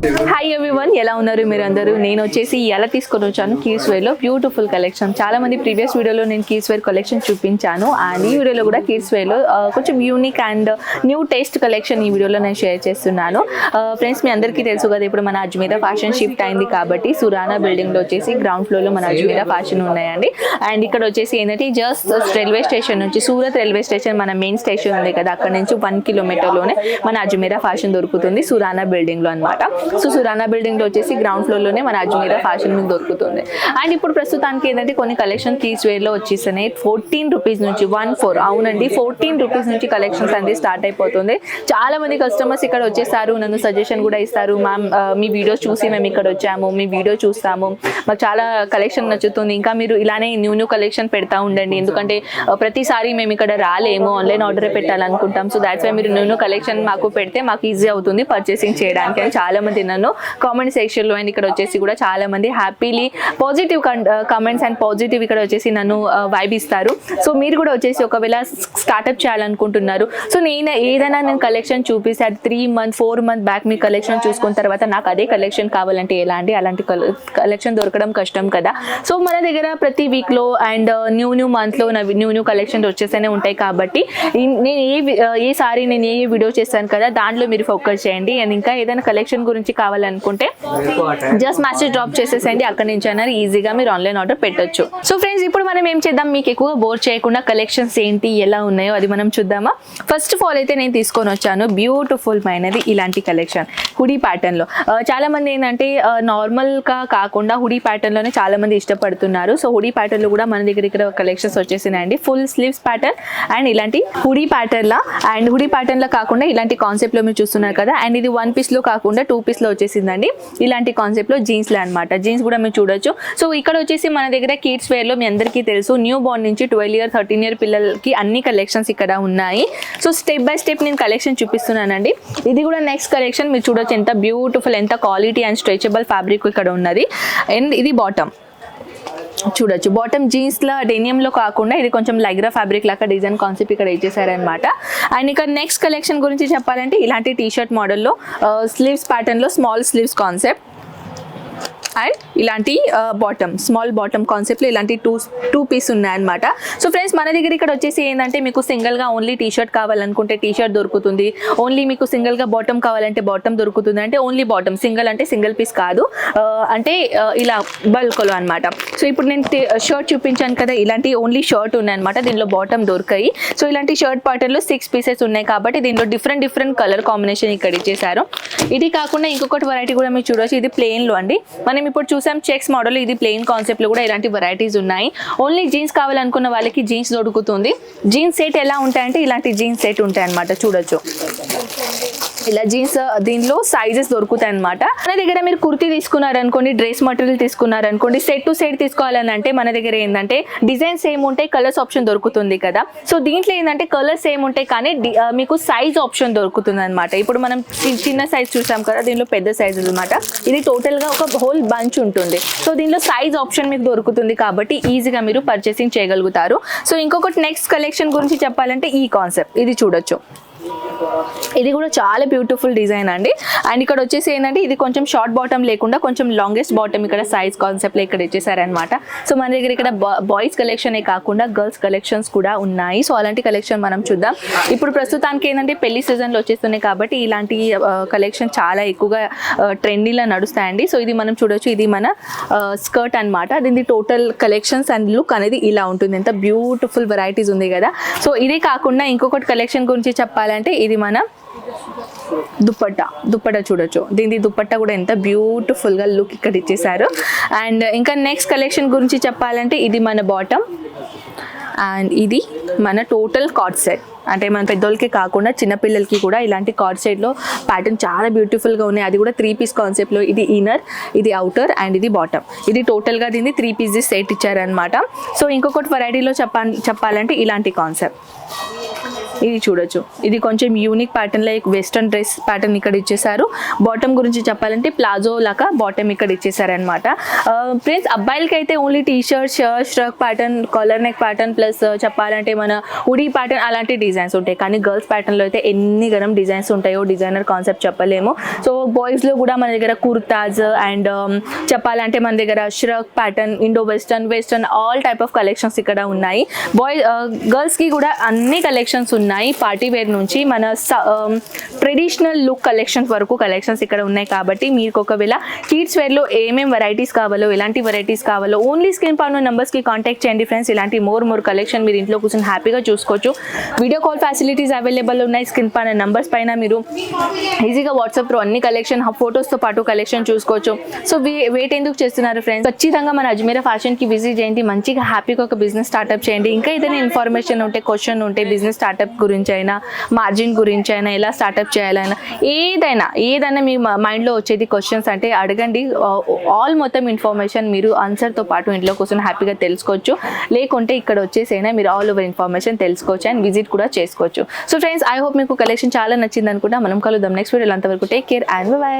Hi everyone ఎలా ఉన్నారు మీరు అందరూ నేను వచ్చేసి ఎలా తీసుకొని వచ్చాను కీస్ వేర్లో. బ్యూటిఫుల్ కలెక్షన్ చాలా మంది ప్రీవియస్ వీడియోలో నేను కీస్ వేర్ కలెక్షన్ చూపించాను. అండ్ ఈ వీడియోలో కూడా కీస్ వేర్లో uh, కొంచెం unique and new taste collection ఈ వీడియోలో నేను షేర్ చేస్తున్నాను. Uh, ఫ్రెండ్స్ మీ అందరికీ తెలుసు కదా ఇప్పుడు మన అజ్మీరా ఫ్యాషన్ షిఫ్ట్ అయింది కాబట్టి సురానా బిల్డింగ్లో వచ్చేసి గ్రౌండ్ ఫ్లోర్లో మన అజ్మీరా ఫ్యాషన్ ఉన్నాయండి. అండ్ ఇక్కడ వచ్చేసి ఏంటంటే జస్ట్ రైల్వే స్టేషన్ నుంచి సూరత్ రైల్వే స్టేషన్ మన మెయిన్ స్టేషన్ ఉంది కదా అక్కడ నుంచి వన్ కిలోమీటర్లోనే మన అజ్మీరా ఫ్యాషన్ దొరుకుతుంది సురానా బిల్డింగ్లో అనమాట సో సురానా బిల్డింగ్లో వచ్చేసి గ్రౌండ్ ఫ్లోర్లోనే మన అజ్మీరా ఫ్యాషన్ మీకు దొరుకుతుంది. అండ్ ఇప్పుడు ప్రస్తుతానికి ఏంటంటే కొన్ని కలెక్షన్ కీస్ వేర్లో వచ్చేసినాయి. ఫోర్టీన్ రూపీస్ నుంచి వన్ ఫోర్ అవునండి ఫోర్టీన్ రూపీస్ నుంచి కలెక్షన్స్ అనేది స్టార్ట్ అయిపోతుంది. చాలా మంది కస్టమర్స్ ఇక్కడ వచ్చేసారు. నన్ను సజెషన్ కూడా ఇస్తారు. మ్యామ్ మీ వీడియోస్ చూసి మేము ఇక్కడ వచ్చాము. మీ వీడియో చూస్తాము. మాకు చాలా కలెక్షన్ నచ్చుతుంది. ఇంకా మీరు ఇలానే న్యూ న్యూ కలెక్షన్ పెడతా ఉండండి. ఎందుకంటే ప్రతిసారి మేము ఇక్కడ రాలేము. ఆన్లైన్ ఆర్డర్ పెట్టాలనుకుంటాం. సో దాట్స్ వై మీరు న్యూ న్యూ కలెక్షన్ మాకు పెడితే మాకు ఈజీ అవుతుంది పర్చేసింగ్ చేయడానికి. అని చాలా మంది నన్ను కామెంట్ సెక్షన్లో. అండ్ ఇక్కడ వచ్చేసి కూడా చాలా మంది happily positive comments and positive ఇక్కడ వచ్చేసి నన్ను uh, వైబ్ ఇస్తారు. సో మీరు కూడా వచ్చేసి ఒకవేళ స్టార్ట్అప్ చేయాలనుకుంటున్నారు. సో నేను ఏదైనా నేను కలెక్షన్ చూపిస్తే అది three month four month back మీ కలెక్షన్ చూసుకున్న తర్వాత నాకు అదే కలెక్షన్ కావాలంటే ఎలా అండి? అలాంటి కలెక్షన్ దొరకడం కష్టం కదా. సో మన దగ్గర ప్రతి వీక్లో అండ్ న్యూ న్యూ మంత్లో న్యూ న్యూ కలెక్షన్ వచ్చేస్తూనే ఉంటాయి కాబట్టి uh, నేను ఏ ఏ సారి నేను ఏ వీడియో చేస్తాను కదా దాంట్లో మీరు ఫోకస్ చేయండి. అండ్ ఇంకా ఏదైనా కలెక్షన్ గురించి కావాలనుకుంటే జస్ట్ మెసేజ్ డ్రాప్ చేసేసండి అక్కడ నుంచి అయినా ఈజీగా మీరు ఆన్లైన్ ఆర్డర్ పెట్టొచ్చు. సో ఫ్రెండ్స్ ఇప్పుడు మనం ఏం చేద్దాం? మీకు ఎక్కువ బోర్ చేయకుండా కలెక్షన్స్ ఏంటి? ఎలా ఉన్నాయో అది మనం చూద్దామా? ఫస్ట్ ఆఫ్ ఆల్ అయితే నేను తీసుకొని వచ్చాను బ్యూటిఫుల్ మైనది ఇలాంటి కలెక్షన్ హుడీ ప్యాటర్న్లో. ఆ, చాలా మంది ఏంటంటే నార్మల్గా కాకుండా హుడీ ప్యాటర్న్లోనే చాలా మంది ఇష్టపడుతున్నారు. సో హుడీ ప్యాటర్న్లో కూడా మన దగ్గర ఇక్కడ కలెక్షన్స్ వచ్చేసినాయండి. ఫుల్ స్లీవ్స్ ప్యాటర్న్ అండ్ ఇలాంటి హుడీ ప్యాటర్న్ లా. అండ్ హుడీ ప్యాటర్న్లో కాకుండా ఇలాంటి కాన్సెప్ట్లో మీరు చూస్తున్నారు కదా. అండ్ ఇది వన్ పీస్లో కాకుండా టూ పీస్ లో వచ్చేసిందండి. ఇలాంటి కాన్సెప్ట్లో జీన్స్లో అనమాట జీన్స్ కూడా మీరు చూడొచ్చు. సో ఇక్కడ వచ్చేసి మన దగ్గర కిడ్స్ వేర్లో మీ అందరికీ తెలుసు. న్యూ బోర్న్ నుంచి ట్వెల్వ్ ఇయర్ థర్టీన్ ఇయర్ పిల్లలకి అన్ని కలెక్షన్స్ ఇక్కడ ఉన్నాయి. సో స్టెప్ బై స్టెప్ నేను కలెక్షన్ చూపిస్తున్నానండి. ఇది కూడా నెక్స్ట్ కలెక్షన్ మీరు చూడొచ్చు. ఎంత బ్యూటిఫుల్ ఎంత క్వాలిటీ అండ్ స్ట్రెచబుల్ ఫ్యాబ్రిక్ ఇక్కడ ఉన్నది. అండ్ ఇది బాటమ్ చూడొచ్చు. బాటమ్ జీన్స్ లా డెనియం లో కాకుండా ఇది కొంచెం లైగ్రా ఫ్యాబ్రిక్ లాగా డిజైన్ కాన్సెప్ట్ ఇక్కడ ఇచ్చేసారనమాట అండ్ ఇక్కడ నెక్స్ట్ కలెక్షన్ గురించి చెప్పాలంటే ఇలాంటి టీ షర్ట్ మోడల్లో స్లీవ్స్ ప్యాటర్న్లో స్మాల్ స్లీవ్స్ కాన్సెప్ట్ అండ్ ఇలాంటి బాటమ్ స్మాల్ బాటమ్ కాన్సెప్ట్లో ఇలాంటి టూ టూ పీస్ ఉన్నాయన్నమాట. సో ఫ్రెండ్స్ మన దగ్గర ఇక్కడ వచ్చేసి ఏంటంటే మీకు సింగిల్గా ఓన్లీ టీ షర్ట్ కావాలనుకుంటే టీ షర్ట్ దొరుకుతుంది. ఓన్లీ మీకు సింగిల్గా బాటమ్ కావాలంటే బాటమ్ దొరుకుతుంది. అంటే ఓన్లీ బాటమ్ సింగిల్ అంటే సింగిల్ పీస్ కాదు. అంటే ఇలా బల్క్లో అనమాట సో ఇప్పుడు నేను షర్ట్ చూపించాను కదా ఇలాంటి ఓన్లీ షర్ట్ ఉన్నాయన్నమాట. దీనిలో బాటమ్ దొరికాయి. సో ఇలాంటి షర్ట్ ప్యాటర్న్లో సిక్స్ పీసెస్ ఉన్నాయి కాబట్టి దీనిలో డిఫరెంట్ డిఫరెంట్ కలర్ కాంబినేషన్ ఇక్కడ ఇచ్చేసారు ఇది కాకుండా ఇంకొకటి వెరైటీ కూడా మీరు చూడవచ్చు ఇది ప్లెయిన్లో అండి. మనం ఇప్పుడు చూసాం చెక్స్ మోడల్ ఇది ప్లెయిన్ కాన్సెప్ట్లో కూడా ఇలాంటి వెరైటీస్ ఉన్నాయి. ఓన్లీ జీన్స్ కావాలనుకున్న వాళ్ళకి జీన్స్ దొరుకుతుంది. జీన్స్ సెట్ ఎలా ఉంటాయంటే ఇలాంటి జీన్స్ సెట్ ఉంటాయి అనమాట చూడొచ్చు. ఇలా జీన్స్ దీనిలో సైజెస్ దొరుకుతాయి అనమాట మన దగ్గర మీరు కుర్తీ తీసుకున్నారనుకోండి డ్రెస్ మెటీరియల్ తీసుకున్నారనుకోండి సెట్ టు సెట్ తీసుకోవాలని అంటే మన దగ్గర ఏంటంటే డిజైన్స్ సేమ్ ఉంటాయి కలర్స్ ఆప్షన్ దొరుకుతుంది కదా. సో దీంట్లో ఏంటంటే కలర్స్ సేమ్ ఉంటాయి కానీ మీకు సైజ్ ఆప్షన్ దొరుకుతుంది అనమాట ఇప్పుడు మనం చి- చిన్న సైజ్ చూసాం కదా దీనిలో పెద్ద సైజ్ అనమాట ఇది టోటల్గా ఒక హోల్ బంచ్ ఉంటుంది. సో దీనిలో సైజ్ ఆప్షన్ మీకు దొరుకుతుంది కాబట్టి ఈజీగా మీరు పర్చేసింగ్ చేయగలుగుతారు. సో ఇంకొకటి నెక్స్ట్ కలెక్షన్ గురించి చెప్పాలంటే ఈ కాన్సెప్ట్ ఇది చూడొచ్చు. ఇది కూడా చాలా బ్యూటిఫుల్ డిజైన్ అండి. అండ్ ఇక్కడ వచ్చేసి ఏంటంటే ఇది కొంచెం షార్ట్ బాటమ్ లేకుండా కొంచెం లాంగెస్ట్ బాటమ్ ఇక్కడ సైజ్ కాన్సెప్ట్ ఇక్కడ ఇచ్చేసారనమాట సో మన దగ్గర ఇక్కడ బాయ్స్ కలెక్షన్ కాకుండా గర్ల్స్ కలెక్షన్స్ కూడా ఉన్నాయి. సో అలాంటి కలెక్షన్ మనం చూద్దాం. ఇప్పుడు ప్రస్తుతానికి ఏంటంటే పెళ్ళి సీజన్లో వచ్చేస్తున్నాయి కాబట్టి ఇలాంటి కలెక్షన్ చాలా ఎక్కువగా ట్రెండీలో నడుస్తాయండి. సో ఇది మనం చూడొచ్చు. ఇది మన స్కర్ట్ అన్నమాట. దీని టోటల్ కలెక్షన్స్ అండ్ లుక్ అనేది ఇలా ఉంటుంది. ఎంత బ్యూటిఫుల్ వెరైటీస్ ఉంది కదా. సో ఇదే కాకుండా ఇంకొకటి కలెక్షన్ గురించి చెప్పాలంటే ఇది మన దుప్పట్టా దుప్పట్టా చూడొచ్చు. దీని దుప్పట్టా కూడా ఎంత బ్యూటిఫుల్గా లుక్ ఇక్కడ ఇచ్చేసారు అండ్ ఇంకా నెక్స్ట్ కలెక్షన్ గురించి చెప్పాలంటే ఇది మన బాటమ్ అండ్ ఇది మన టోటల్ కార్డ్ సెట్ అంటే మన పెద్దోళ్ళకి కాకుండా చిన్నపిల్లలకి కూడా ఇలాంటి కార్డ్ సెట్లో ప్యాటర్న్ చాలా బ్యూటిఫుల్గా ఉన్నాయి. అది కూడా త్రీ పీస్ కాన్సెప్ట్లో ఇది ఇన్నర్ ఇది అవుటర్ అండ్ ఇది బాటమ్ ఇది టోటల్గా దీన్ని త్రీ పీసెస్ సెట్ ఇచ్చారనమాట సో ఇంకొకటి వెరైటీలో చెప్పా చెప్పాలంటే ఇలాంటి కాన్సెప్ట్ ఇది చూడొచ్చు. ఇది కొంచెం unique pattern like western dress pattern ఇక్కడ ఇచ్చేసారు బాటమ్ గురించి చెప్పాలంటే ప్లాజో లాగా బాటమ్ ఇక్కడ ఇచ్చేసారనమాట ఫ్రెండ్స్ అబ్బాయిలకి అయితే only T shirt shirt shrug pattern collar neck pattern plus చెప్పాలంటే మన ఉడీ ప్యాటర్న్ అలాంటి డిజైన్స్ ఉంటాయి. కానీ గర్ల్స్ ప్యాటర్న్లో అయితే ఎన్ని గరం డిజైన్స్ ఉంటాయో డిజైనర్ కాన్సెప్ట్ చెప్పలేము. సో బాయ్స్లో కూడా మన దగ్గర కుర్తాస్ అండ్ um, చెప్పాలంటే మన దగ్గర shrug pattern indo western western all type of collections ఇక్కడ ఉన్నాయి. బాయ్ గర్ల్స్కి uh, కూడా అన్ని కలెక్షన్స్ ఉన్నాయి. పార్టీ వేర్ నుంచి మన ట్రెడిషనల్ లుక్ కలెక్షన్స్ వరకు కలెక్షన్స్ ఇక్కడ ఉన్నాయి కాబట్టి మీకు ఒకవేళ కిడ్స్ వేర్లో ఏమేం వెరైటీస్ కావాలో ఎలాంటి వెరైటీస్ కావాలో ఓన్లీ స్క్రీన్ పైన నెంబర్స్కి కాంటాక్ట్ చేయండి ఫ్రెండ్స్ ఇలాంటి మోర్ మోర్ కలెక్షన్ మీరు ఇంట్లో కూర్చొని హ్యాపీగా చూసుకోవచ్చు. వీడియో కాల్ ఫెసిలిటీస్ అవైలబుల్ ఉన్నాయి. స్క్రీన్ పైన నెంబర్స్ పైన మీరు ఈజీగా వాట్సాప్లో అన్ని కలెక్షన్ ఫొటోస్తో పాటు కలెక్షన్ చూసుకోవచ్చు. సో వెయిట్ ఎందుకు చేస్తున్నారు ఫ్రెండ్స్ ఖచ్చితంగా మన అజ్మీరా ఫ్యాషన్కి విజిట్ చేయండి. మంచిగా హ్యాపీగా ఒక బిజినెస్ స్టార్ట్అప్ చేయండి. ఇంకా ఏదైనా ఇన్ఫర్మేషన్ ఉంటే క్వశ్చన్ ఉంటే బిజినెస్ స్టార్ట్అప్ గురించి అయినా మార్జిన్ గురించి అయినా ఎలా స్టార్టప్ చేయాలైనా ఏదైనా ఏదైనా మీ మైండ్లో వచ్చేది క్వశ్చన్స్ అంటే అడగండి. ఆల్ మొత్తం ఇన్ఫర్మేషన్ మీరు ఆన్సర్తో పాటు ఇంట్లో కూర్చొని హ్యాపీగా తెలుసుకోవచ్చు. లేకుంటే ఇక్కడ వచ్చేసైనా మీరు ఆల్ ఓవర్ ఇన్ఫర్మేషన్ తెలుసుకోవచ్చు అండ్ విజిట్ కూడా చేసుకోవచ్చు. సో ఫ్రెండ్స్ ఐ హోప్ మీకు కలెక్షన్ చాలా నచ్చింది అనుకుంటా. మనం కలుద్దాం నెక్స్ట్ వీడియోలో అంతవరకు టేక్ కేర్ అండ్ బై